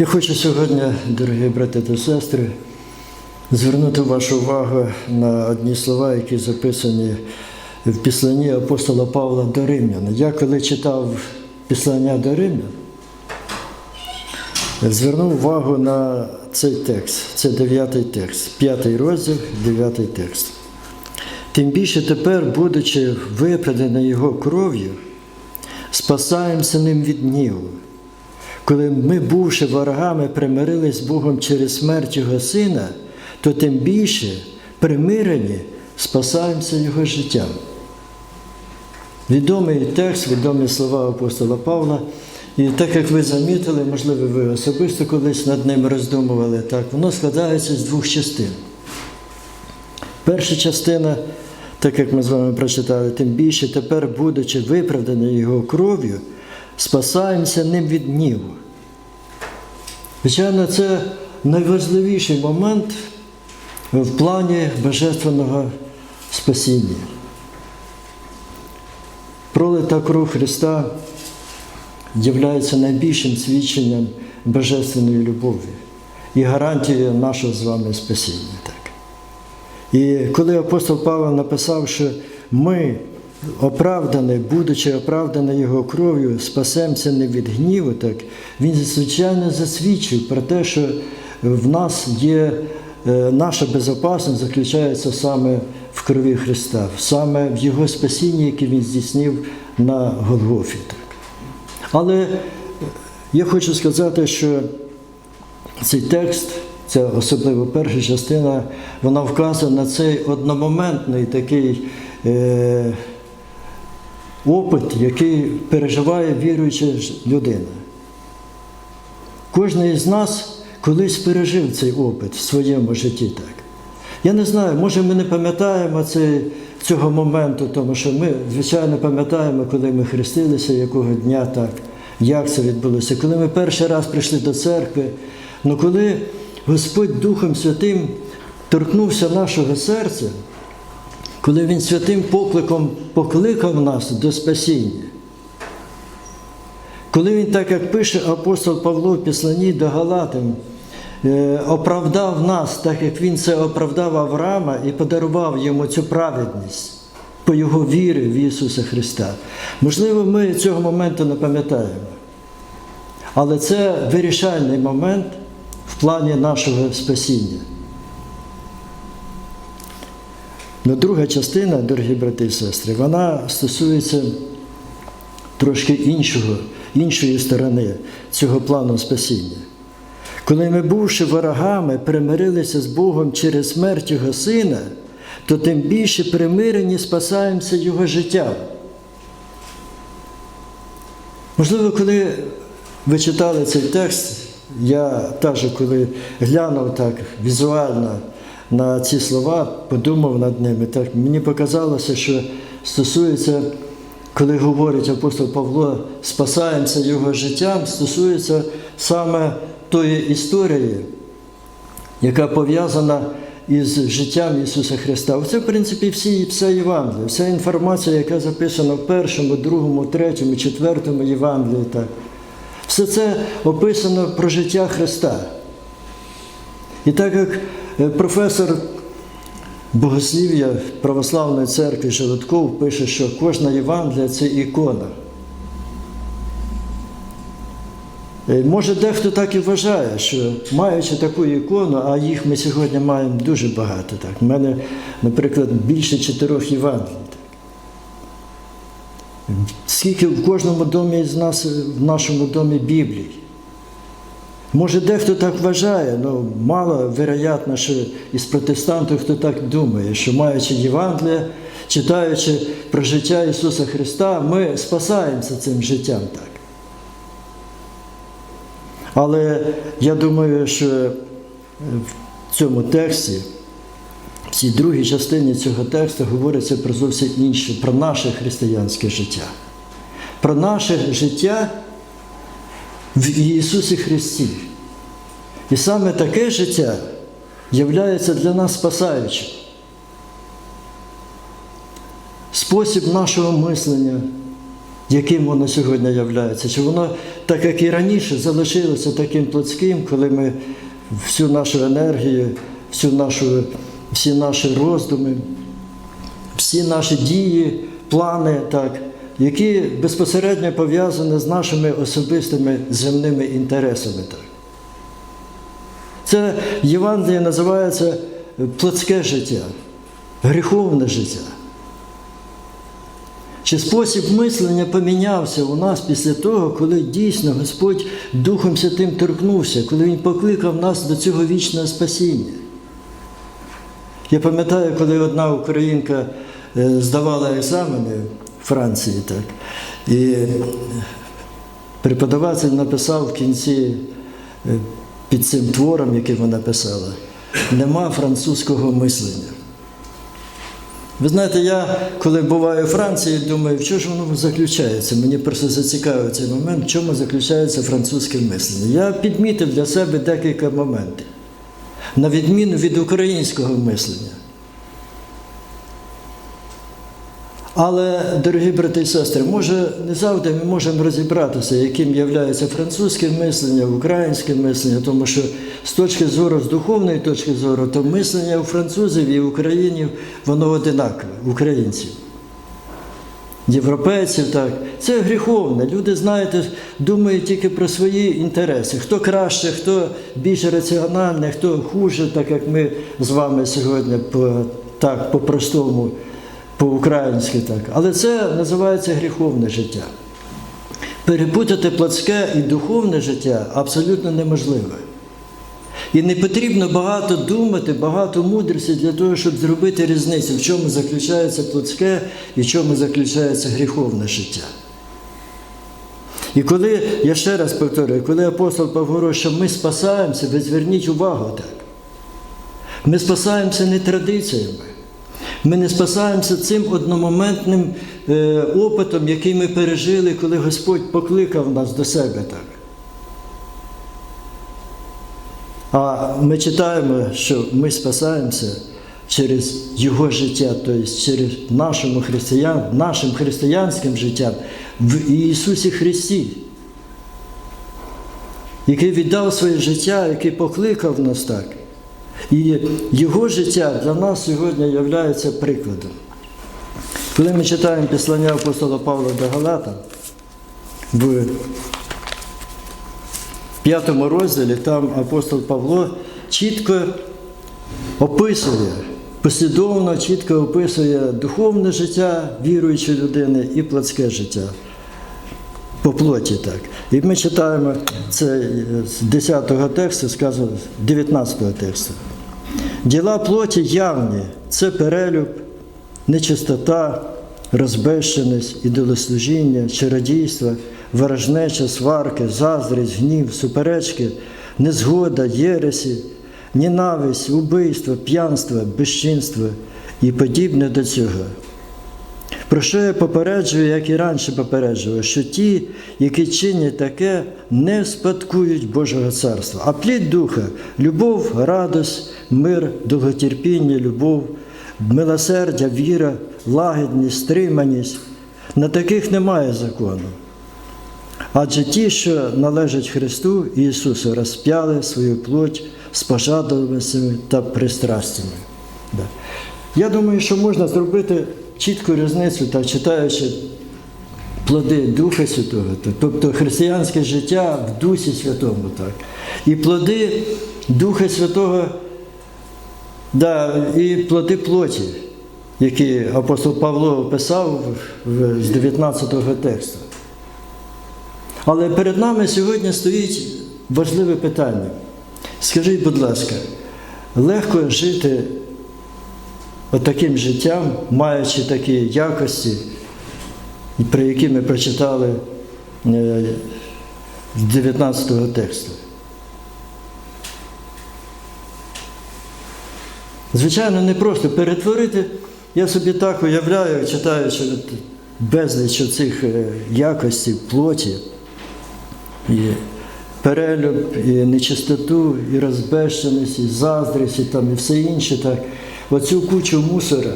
Я хочу сьогодні, дорогі брати та сестри, звернути вашу увагу на одні слова, які записані в післанні апостола Павла до Римлян. Я коли читав післання до Римлян, звернув увагу на цей текст. Це дев'ятий текст, п'ятий розділ, дев'ятий текст. Тим більше тепер, будучи виправдані його кров'ю, спасаємося ним від гніву. Коли ми, бувши ворогами, примирились з Богом через смерть Його Сина, то тим більше примирені спасаємося Його життям. Відомий текст, відомі слова апостола Павла. І так як ви замітили, можливо, ви особисто колись над ним роздумували, так, воно складається з двох частин. Перша частина, так як ми з вами прочитали, тим більше тепер, будучи виправдані його кров'ю, спасаємося ним від гніву. Звичайно, це найважливіший момент в плані божественного спасіння. Пролита кров Христа є найбільшим свідченням божественної любові і гарантією нашого з вами спасіння. Так. І коли апостол Павло написав, що ми оправдані, будучи оправдані його кров'ю, спасемося не від гніву, так він звичайно засвідчив про те, що в нас є е, наша безпечність заключається саме в крові Христа, саме в Його спасінні, яке Він здійснив на Голгофі. Але я хочу сказати, що цей текст, це особливо перша частина, вона вказує на цей одномоментний такий е, опит, який переживає віруюча людина. Кожен із нас колись пережив цей опит в своєму житті. так. Я не знаю, може ми не пам'ятаємо цього моменту, тому що ми, звичайно, пам'ятаємо, коли ми хрестилися, якого дня так, як це відбулося. Коли ми перший раз прийшли до церкви, ну коли Господь Духом Святим торкнувся нашого серця, коли Він святим покликом покликав нас до спасіння. Коли він, так як пише апостол Павло в Післанні до Галатин, е, оправдав нас, так як він це оправдав Авраама і подарував йому цю праведність по його вірі в Ісуса Христа. Можливо, ми цього моменту не пам'ятаємо. Але це вирішальний момент в плані нашого спасіння. Ну, друга частина, дорогі брати і сестри, вона стосується трошки іншого, іншої сторони цього плану спасіння. Коли ми, бувши ворогами, примирилися з Богом через смерть Його Сина, то тим більше примирені спасаємося Його життям. Можливо, коли ви читали цей текст, я теж коли глянув так візуально на ці слова, подумав над ними, так мені показалося, що стосується, коли говорить апостол Павло, спасаємося його життям, стосується саме тої історії, яка пов'язана із життям Ісуса Христа. Це, в принципі, всі, вся Євангелія, вся інформація, яка записана в першому, другому, третьому, четвертому Євангелії. Так. Все це описано про життя Христа. І так як професор богослів'я Православної церкви Желудков пише, що кожна Євангелія це ікона. Е, Може, дехто так і вважає, що маючи таку ікону, а їх ми сьогодні маємо дуже багато. Так. У мене, наприклад, більше чотирьох Євангелій. Скільки в кожному домі з нас, в нашому домі Біблій. Може, дехто так вважає, але мало вероятно, що із протестантів хто так думає, що маючи Євангелія, читаючи про життя Ісуса Христа, ми спасаємося цим життям так. Але я думаю, що в цьому тексті, в цій другій частині цього тексту говориться про зовсім інше, про наше християнське життя. Про наше життя в Ісусі Христі. І саме таке життя являється для нас спасаючим. Спосіб нашого мислення, яким воно сьогодні являється? Чи воно, так як і раніше, залишилося таким плотським, коли ми всю нашу енергію, всю нашу, всі наші роздуми, всі наші дії, плани, так, які безпосередньо пов'язані з нашими особистими земними інтересами. Це Євангеліє називається плотське життя, гріховне життя. Чи спосіб мислення помінявся у нас після того, коли дійсно Господь Духом Святим торкнувся, коли Він покликав нас до цього вічного спасіння? Я пам'ятаю, коли одна українка е, здавала екзамени Франції, так, і преподаватель написав в кінці е, під цим твором, який вона писала, нема французького мислення. Ви знаєте, я коли буваю у Франції, думаю, в чому ж воно заключається? Мені просто зацікавив цей момент, в чому заключається французьке мислення. Я підмітив для себе декілька моментів, на відміну від українського мислення. Але, дорогі брати і сестри, може не завжди ми можемо розібратися, яким є французьке мислення, українське мислення, тому що з точки зору, з духовної точки зору, то мислення у французів і українців, воно одинакове, українців. Європейців, так, це гріховне. Люди, знаєте, думають тільки про свої інтереси. Хто краще, хто більш раціональний, хто хуже, так як ми з вами сьогодні по, так, по-простому по-українськи так. Але це називається гріховне життя. Перепутати плотське і духовне життя абсолютно неможливо. І не потрібно багато думати, багато мудрості для того, щоб зробити різницю, в чому заключається плотське і в чому заключається гріховне життя. І коли, я ще раз повторюю, коли апостол говорить, що ми спасаємося, ви зверніть увагу так. Ми спасаємося не традиціями. Ми не спасаємося цим одномоментним е, опитом, який ми пережили, коли Господь покликав нас до себе так. А ми читаємо, що ми спасаємося через Його життя, тобто через нашому християн, нашим християнським життям в Ісусі Христі, який віддав своє життя, який покликав нас так. І його життя для нас сьогодні є прикладом. Коли ми читаємо післання апостола Павла до Галата, в п'ятому розділі там апостол Павло чітко описує, послідовно чітко описує духовне життя віруючої людини і плотське життя. По плоті так. І ми читаємо це з 10-го тексту, сказано, 19 тексту. Діла плоті явні це перелюб, нечистота, розбещеність, ідолослужіння, чародійство, ворожнеча, сварки, заздрість, гнів, суперечки, незгода, єресі, ненависть, убийство, п'янство, безчинство і подібне до цього. Про що я попереджую, як і раніше попереджував, що ті, які чинять таке, не спадкують Божого царства, а плід духа, любов, радость, мир, довготерпіння, любов, милосердя, віра, лагідність, стриманість. На таких немає закону. Адже ті, що належать Христу Ісусу, розп'яли свою плоть з пожадливостями та пристрастями. Я думаю, що можна зробити чітку різницю, так читаючи плоди Духа Святого, тобто християнське життя в Дусі Святому. так. І плоди Духа Святого, да, і плоди плоті, які апостол Павло описав з 19 го тексту. Але перед нами сьогодні стоїть важливе питання. Скажіть, будь ласка, легко жити отаким життям, маючи такі якості, про які ми прочитали е, з 19 го тексту. Звичайно, не просто перетворити, я собі так уявляю, читаючи безліч цих якостей плоті, і перелюб, і нечистоту, і розбещеність, і заздрість, і, там, і все інше. так оцю кучу мусора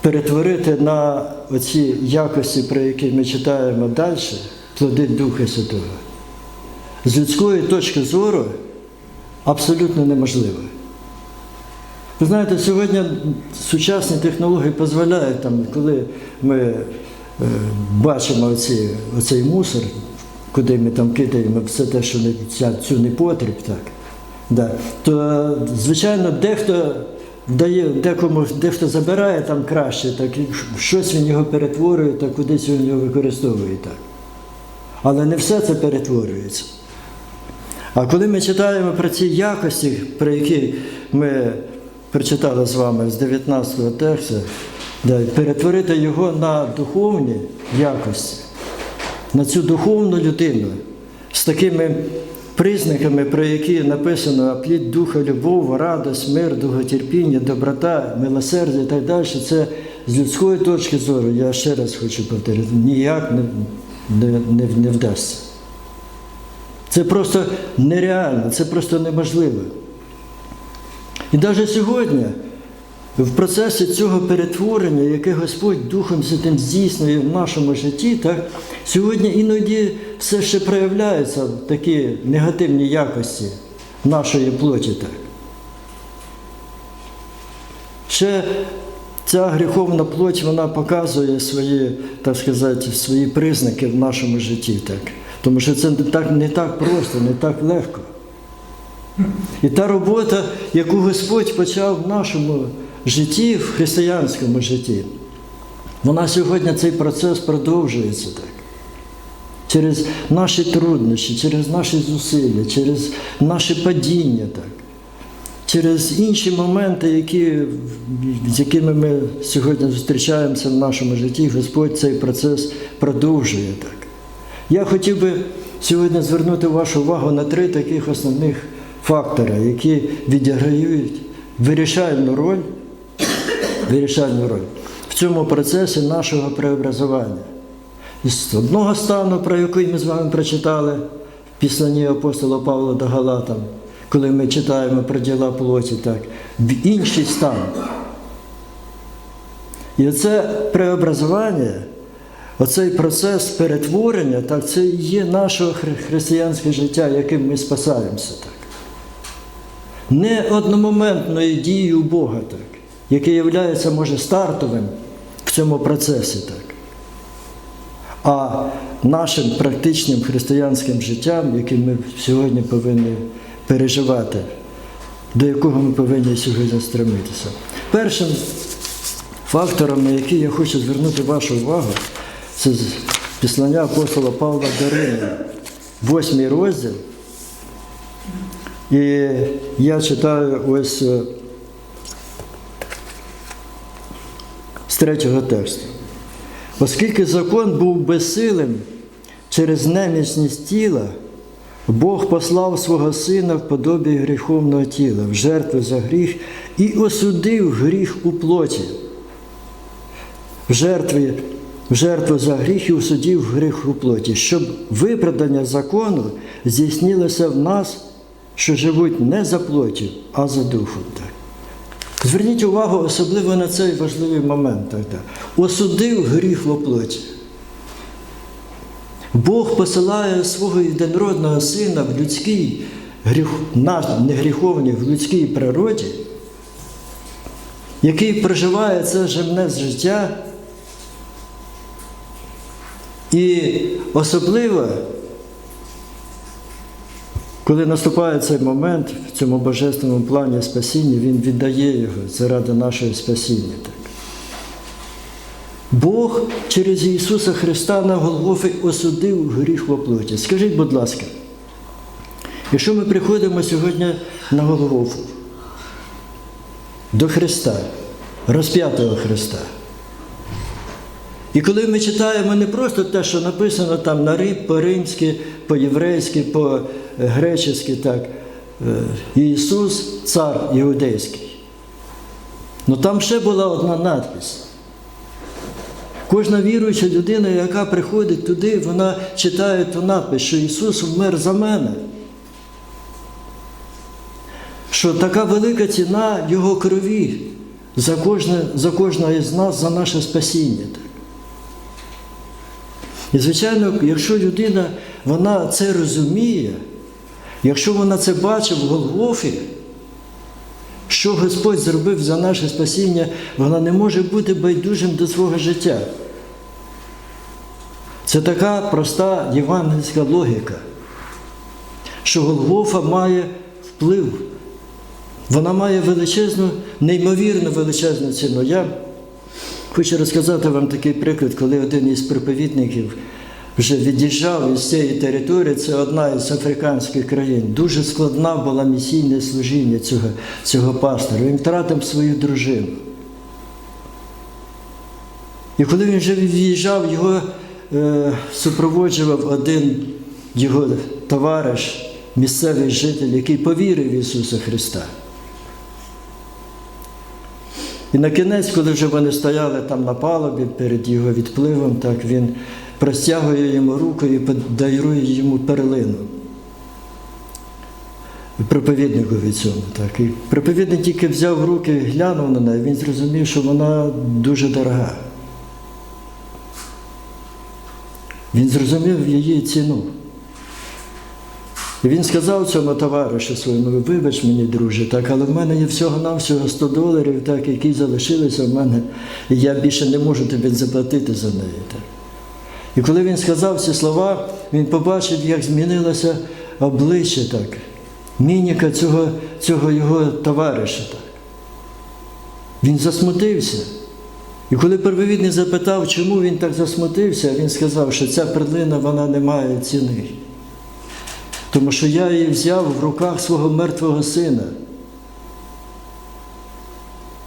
перетворити на оці якості, про які ми читаємо далі, плоди Духа Святого, з людської точки зору абсолютно неможливо. Ви знаєте, сьогодні сучасні технології дозволяють, там, коли ми е, бачимо оці, оцей мусор, куди ми там кидаємо все те, що не, цю не потріб, так, да, то, звичайно, дехто дає, декому, дехто забирає там краще, так, щось він його перетворює, так кудись він його використовує. Так. Але не все це перетворюється. А коли ми читаємо про ці якості, про які ми прочитали з вами з 19 го тексту, да, перетворити його на духовні якості, на цю духовну людину з такими признаками, про які написано «А плід духа, любов, радость, мир, довготерпіння, доброта, милосердя і так далі, це з людської точки зору, я ще раз хочу повторити, ніяк не, не, не, не вдасться. Це просто нереально, це просто неможливо. І навіть сьогодні, в процесі цього перетворення, яке Господь Духом Святим здійснює в нашому житті, так, сьогодні іноді все ще проявляються такі негативні якості нашої плоті. Так. Ще ця гріховна плоть вона показує свої, так сказати, свої признаки в нашому житті. Так. Тому що це не так, не так просто, не так легко. І та робота, яку Господь почав в нашому житті, в християнському житті, вона сьогодні цей процес продовжується так. Через наші труднощі, через наші зусилля, через наше падіння, так. через інші моменти, які, з якими ми сьогодні зустрічаємося в нашому житті, Господь цей процес продовжує так. Я хотів би сьогодні звернути вашу увагу на три таких основних фактори, які відіграють вирішальну роль, вирішальну роль в цьому процесі нашого преобразування. З одного стану, про який ми з вами прочитали в післанні апостола Павла до Галатам, коли ми читаємо про діла плоті, так, в інший стан. І оце преобразування, оцей процес перетворення, так, це і є наше християнське життя, яким ми спасаємося. Так. Не одномоментною дією Бога, так, яке є, може, стартовим в цьому процесі. Так а нашим практичним християнським життям, яким ми сьогодні повинні переживати, до якого ми повинні сьогодні стремитися. Першим фактором, на який я хочу звернути вашу увагу, це післання апостола Павла до Римлян, восьмий розділ. І я читаю ось е, з третього тексту. Оскільки закон був безсилим через неміцність тіла, Бог послав свого Сина в подобі гріховного тіла, в жертву за гріх і осудив гріх у плоті. В жертві, в жертву за гріх і осудив гріх у плоті, щоб виправдання закону здійснилося в нас, що живуть не за плоттю, а за духом. Зверніть увагу особливо на цей важливий момент. Осудив гріх в оплоті. Бог посилає свого єдинородного сина в людській гріх, наш, не гріховній, в людській природі, який проживає це земне життя. І особливо, коли наступає цей момент в цьому божественному плані спасіння, Він віддає його заради нашого спасіння. Так. Бог через Ісуса Христа на Голгофі осудив гріх в оплоті. Скажіть, будь ласка, якщо ми приходимо сьогодні на Голгофу до Христа, розп'ятого Христа, і коли ми читаємо не просто те, що написано там на риб, по-римськи, по-єврейськи, по-гречески, так, е, Ісус цар іудейський. Ну там ще була одна надпись. Кожна віруюча людина, яка приходить туди, вона читає ту надпись, що Ісус вмер за мене. Що така велика ціна Його крові за, кожне, за кожного із нас за наше спасіння. І, звичайно, якщо людина вона це розуміє, якщо вона це бачить в Голгофі, що Господь зробив за наше спасіння, вона не може бути байдужим до свого життя. Це така проста євангельська логіка, що Голгофа має вплив. Вона має величезну, неймовірно величезну ціну. Я хочу розказати вам такий приклад, коли один із проповідників вже від'їжджав із цієї території, це одна із африканських країн. Дуже складна була місійне служіння цього, цього пастора. Він втратив свою дружину. І коли він вже від'їжджав, його е, супроводжував один його товариш, місцевий житель, який повірив в Ісуса Христа. І на кінець, коли вже вони стояли там на палубі перед його відпливом, так він простягує йому руку і подарує йому перлину. Проповідникові цьому. Так. І проповідник тільки взяв руки, глянув на неї, він зрозумів, що вона дуже дорога. Він зрозумів її ціну. І він сказав цьому товаришу своєму, вибач мені, друже, так, але в мене є всього-навсього 100 доларів, так, які залишилися в мене, і я більше не можу тобі заплатити за неї. Так. І коли він сказав ці слова, він побачив, як змінилося обличчя так, мініка цього, цього його товариша. Так. Він засмутився. І коли первовідний запитав, чому він так засмутився, він сказав, що ця перлина вона не має ціни. Тому що я її взяв в руках свого мертвого сина.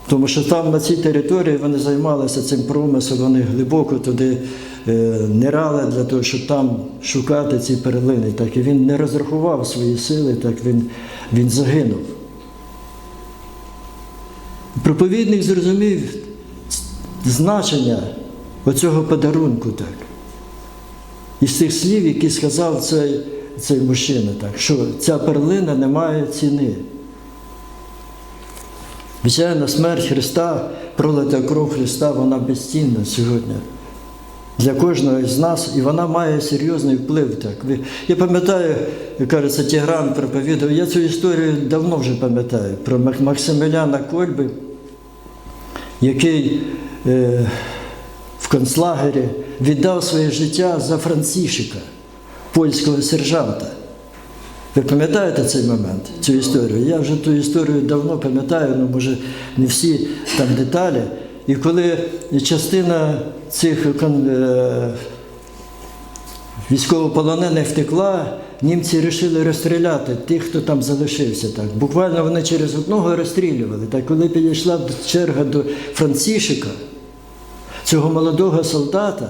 Тому що там на цій території вони займалися цим промислом, вони глибоко туди е, нирали для того, щоб там шукати ці перлини. Так, і він не розрахував свої сили, так він, він загинув. Проповідник зрозумів значення оцього подарунку. так. Із тих слів, які сказав цей, цей мужчина, так, що ця перлина не має ціни. Звичайно, смерть Христа, пролита кров Христа, вона безцінна сьогодні. Для кожного з нас, і вона має серйозний вплив. Так. Я пам'ятаю, кажеться, Тігран проповідав, я цю історію давно вже пам'ятаю, про Мак- Максиміляна Кольби, який е, в концлагері віддав своє життя за Францішика, польського сержанта. Ви пам'ятаєте цей момент, цю історію? Я вже ту історію давно пам'ятаю, ну може не всі там деталі. І коли частина цих е, військовополонених втекла, німці вирішили розстріляти тих, хто там залишився. Так. Буквально вони через одного розстрілювали. Так коли підійшла черга до Францішика, цього молодого солдата,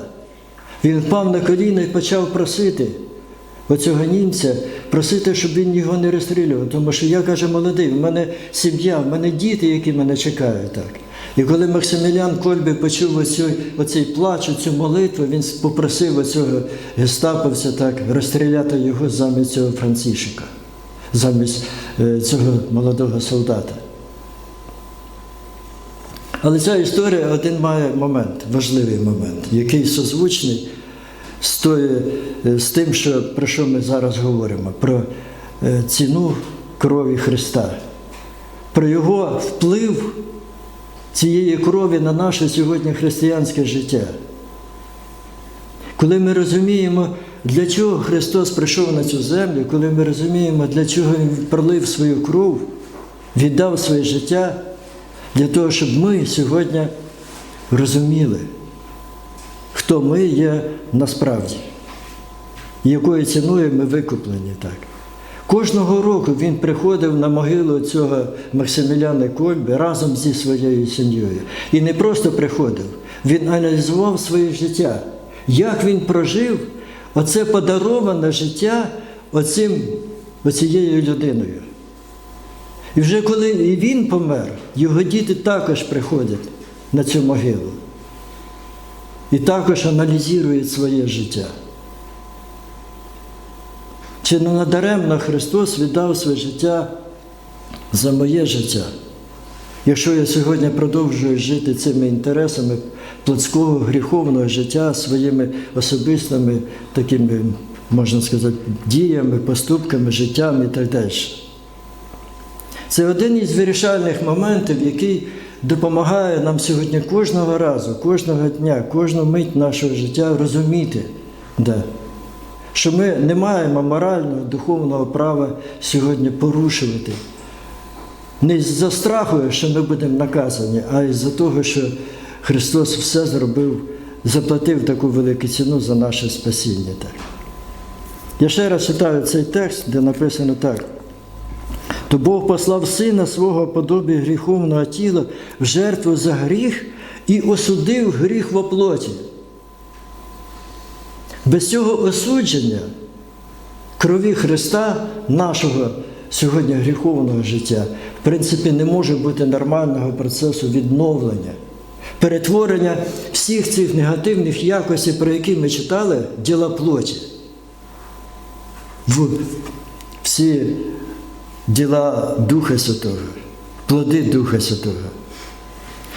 він впав на коліна і почав просити оцього німця, просити, щоб він його не розстрілював. Тому що я каже, молодий, в мене сім'я, в мене діти, які мене чекають. так. І коли Максимілян Кольби почув оцей, оцей плач, цю молитву, він попросив оцього гестаповця так, розстріляти його замість цього Францішика, замість е, цього молодого солдата. Але ця історія один має момент, важливий момент, який созвучний з, е, з тим, що, про що ми зараз говоримо, про е, ціну крові Христа, про його вплив цієї крові на наше сьогодні християнське життя. Коли ми розуміємо, для чого Христос прийшов на цю землю, коли ми розуміємо, для чого Він пролив свою кров, віддав своє життя, для того, щоб ми сьогодні розуміли, хто ми є насправді, і якою ціною ми викуплені так. Кожного року він приходив на могилу цього Максиміляна Кольби разом зі своєю сім'єю. І не просто приходив, він аналізував своє життя, як він прожив оце подароване життя оцим, оцією людиною. І вже коли і він помер, його діти також приходять на цю могилу. І також аналізують своє життя. Чи не надаремно Христос віддав своє життя за моє життя? Якщо я сьогодні продовжую жити цими інтересами плотського гріховного життя своїми особистими такими, можна сказати, діями, поступками, життям і так далі. Це один із вирішальних моментів, який допомагає нам сьогодні кожного разу, кожного дня, кожну мить нашого життя розуміти, да, що ми не маємо морального, духовного права сьогодні порушувати. Не з-за страху, що ми будемо наказані, а із-за того, що Христос все зробив, заплатив таку велику ціну за наше спасіння. Я ще раз читаю цей текст, де написано так. То Бог послав Сина свого подобі гріховного тіла в жертву за гріх і осудив гріх в плоті. Без цього осудження крові Христа, нашого сьогодні гріховного життя, в принципі, не може бути нормального процесу відновлення, перетворення всіх цих негативних якостей, про які ми читали, діла плоті. В всі діла Духа Святого, плоди Духа Святого.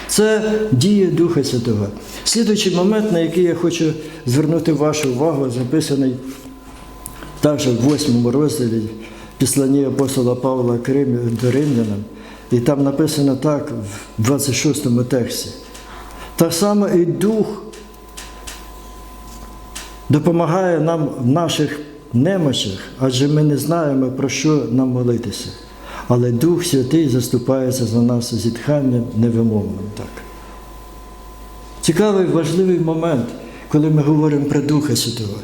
Це дія Духа Святого. Слідуючий момент, на який я хочу звернути вашу увагу, записаний також в восьмому розділі післання апостола Павла Крим- до Римлянам. І там написано так в 26 тексті. Так само і Дух допомагає нам в наших немочах, адже ми не знаємо, про що нам молитися. Але Дух Святий заступається за нас зітханням невимовним. Так. Цікавий важливий момент, коли ми говоримо про Духа Святого.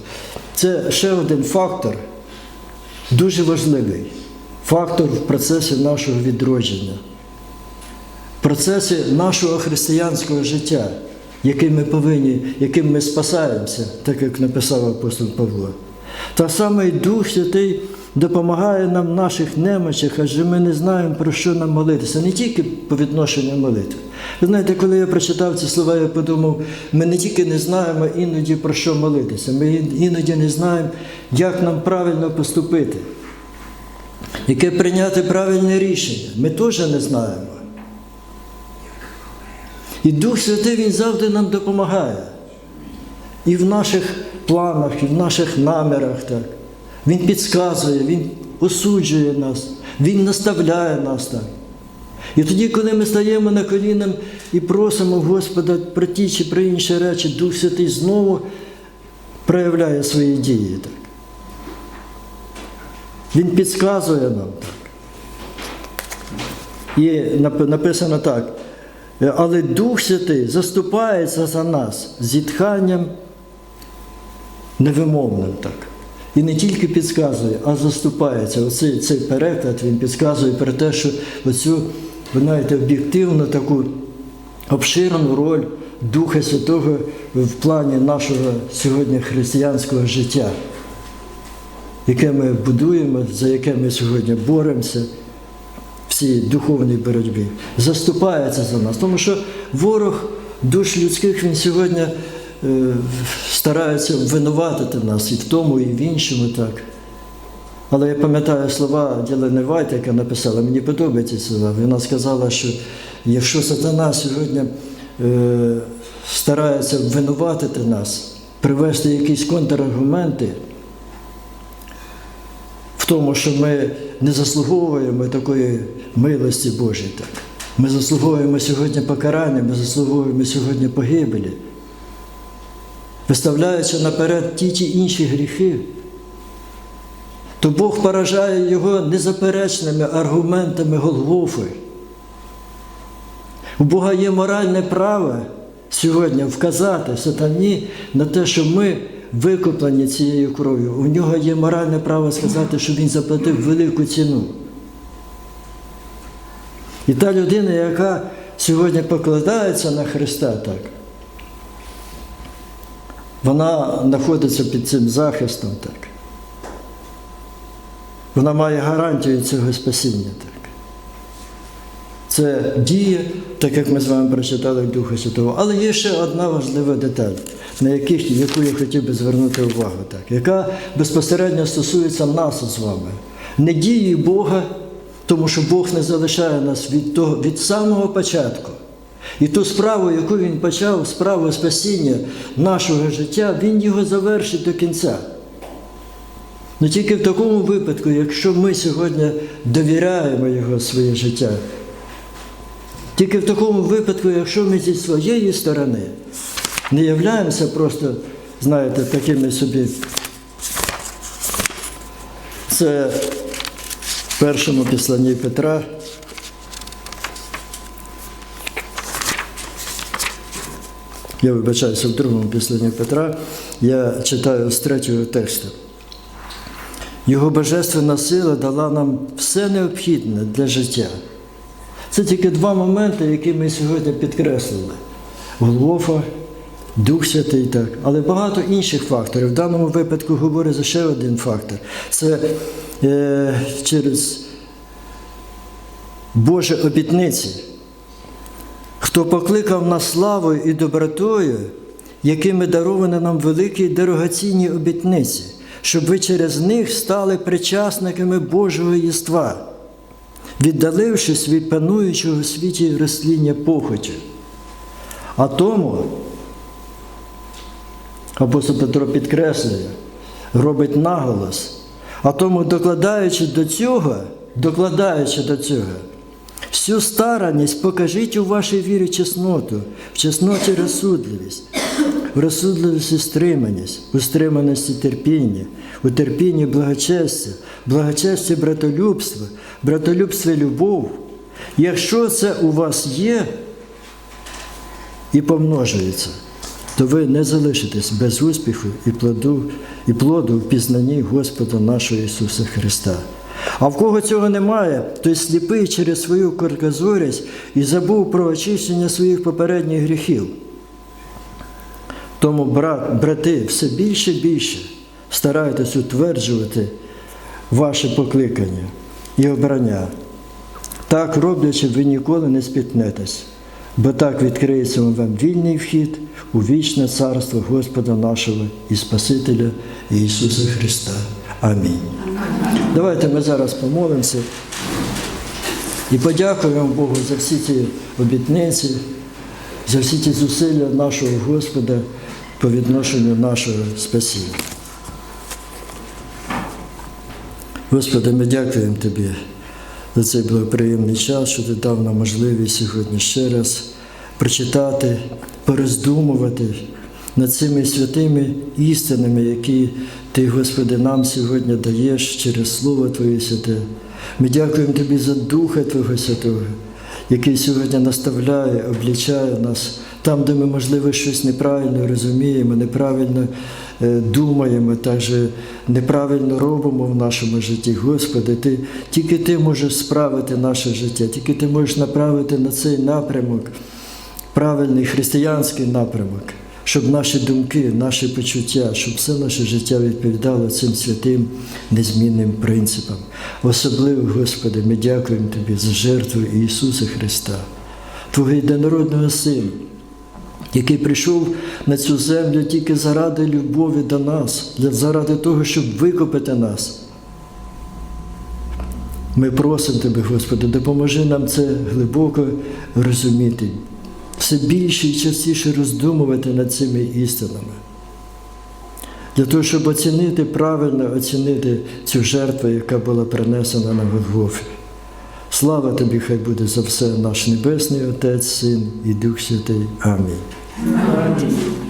Це ще один фактор, дуже важливий фактор в процесі нашого відродження, в процесі нашого християнського життя, яким ми повинні, яким ми спасаємося, так як написав апостол Павло. Та саме Дух Святий допомагає нам в наших немочах, адже ми не знаємо, про що нам молитися, не тільки по відношенню молитви. Ви знаєте, коли я прочитав ці слова, я подумав, ми не тільки не знаємо іноді про що молитися, ми іноді не знаємо, як нам правильно поступити, яке прийняти правильне рішення. Ми теж не знаємо. І Дух Святий Він завжди нам допомагає. І в наших планах, і в наших намірах. Так. Він підказує, Він осуджує нас, Він наставляє нас так. І тоді, коли ми стаємо на колінам і просимо Господа про ті чи про інші речі, Дух Святий знову проявляє свої дії. Так. Він підказує нам так. І написано так. Але Дух Святий заступається за нас зітханням невимовним так. І не тільки підказує, а заступається. Оцей цей переклад він підказує про те, що оцю, ви знаєте, об'єктивну таку обширну роль Духа Святого в плані нашого сьогодні християнського життя, яке ми будуємо, за яке ми сьогодні боремося в цій духовній боротьбі, заступається за нас. Тому що ворог душ людських він сьогодні е, старається винуватити нас і в тому, і в іншому так. Але я пам'ятаю слова Ділени Вайт, яка написала, мені подобаються слова. Вона сказала, що якщо сатана сьогодні е, старається винуватити нас, привести якісь контраргументи в тому, що ми не заслуговуємо такої милості Божої. Так. Ми заслуговуємо сьогодні покарання, ми заслуговуємо сьогодні погибелі, виставляючи наперед ті чи інші гріхи, то Бог поражає його незаперечними аргументами Голгофи. У Бога є моральне право сьогодні вказати сатані на те, що ми викуплені цією кров'ю. У нього є моральне право сказати, що він заплатив велику ціну. І та людина, яка сьогодні покладається на Христа, так, вона знаходиться під цим захистом. так. Вона має гарантію цього спасіння. Так. Це діє, так як ми з вами прочитали Духа Святого. Але є ще одна важлива деталь, на яких, яку я хотів би звернути увагу, так, яка безпосередньо стосується нас з вами. Не дії Бога, Тому що Бог не залишає нас від, того, від самого початку. І ту справу, яку Він почав, справу спасіння нашого життя, Він його завершить до кінця. Ну тільки в такому випадку, якщо ми сьогодні довіряємо Його своє життя, тільки в такому випадку, якщо ми зі своєї сторони не являємося просто, знаєте, такими собі. Це в першому післанні Петра. Я вибачаюся в другому післанні Петра, я читаю з третього тексту. Його божественна сила дала нам все необхідне для життя. Це тільки два моменти, які ми сьогодні підкреслили. Голгофа, Дух Святий, так. Але багато інших факторів. В даному випадку говорить ще один фактор. Це е, через Божі обітниці. Хто покликав нас славою і добротою, якими даровані нам великі дорогоцінні обітниці, щоб ви через них стали причасниками Божого єства, віддалившись від пануючого в світі росління похоті. А тому, апостол Петро підкреслює, робить наголос, а тому, докладаючи до цього, докладаючи до цього, всю старанність покажіть у вашій вірі чесноту, в чесноті розсудливість, в розсудливості стриманість, у стриманості терпіння, у терпінні благочестя, благочесті братолюбство, братолюбстві любов. Якщо це у вас є і помножується, то ви не залишитесь без успіху і плоду, і плоду в пізнанні Господа нашого Ісуса Христа. А в кого цього немає, той сліпий через свою короткозорість і забув про очищення своїх попередніх гріхів. Тому, брат, брати, все більше і більше старайтесь утверджувати ваше покликання і обрання. Так роблячи, ви ніколи не спітнетесь, бо так відкриється вам вільний вхід у вічне царство Господа нашого і Спасителя Ісуса Христа. Амінь. Давайте ми зараз помолимося і подякуємо Богу за всі ці обітниці, за всі ті зусилля нашого Господа по відношенню нашого спасіння. Господи, ми дякуємо Тобі за цей благоприємний час, що ти дав нам можливість сьогодні ще раз прочитати, пороздумувати над цими святими істинами, які Ти, Господи, нам сьогодні даєш через Слово Твоє святе. Ми дякуємо Тобі за Духа Твого Святого, який сьогодні наставляє, облічає нас там, де ми, можливо, щось неправильно розуміємо, неправильно е, думаємо, також неправильно робимо в нашому житті. Господи, ти, тільки Ти можеш справити наше життя, тільки Ти можеш направити на цей напрямок, правильний християнський напрямок, щоб наші думки, наші почуття, щоб все наше життя відповідало цим святим незмінним принципам. Особливо, Господи, ми дякуємо Тобі за жертву Ісуса Христа, Твого єдинородного Сина який прийшов на цю землю тільки заради любові до нас, заради того, щоб викупити нас. Ми просимо Тебе, Господи, допоможи нам це глибоко розуміти, все більше і частіше роздумувати над цими істинами. Для того, щоб оцінити правильно оцінити цю жертву, яка була принесена на Голгофі. Слава тобі, хай буде за все наш Небесний Отець, Син і Дух Святий. Амінь. Амінь.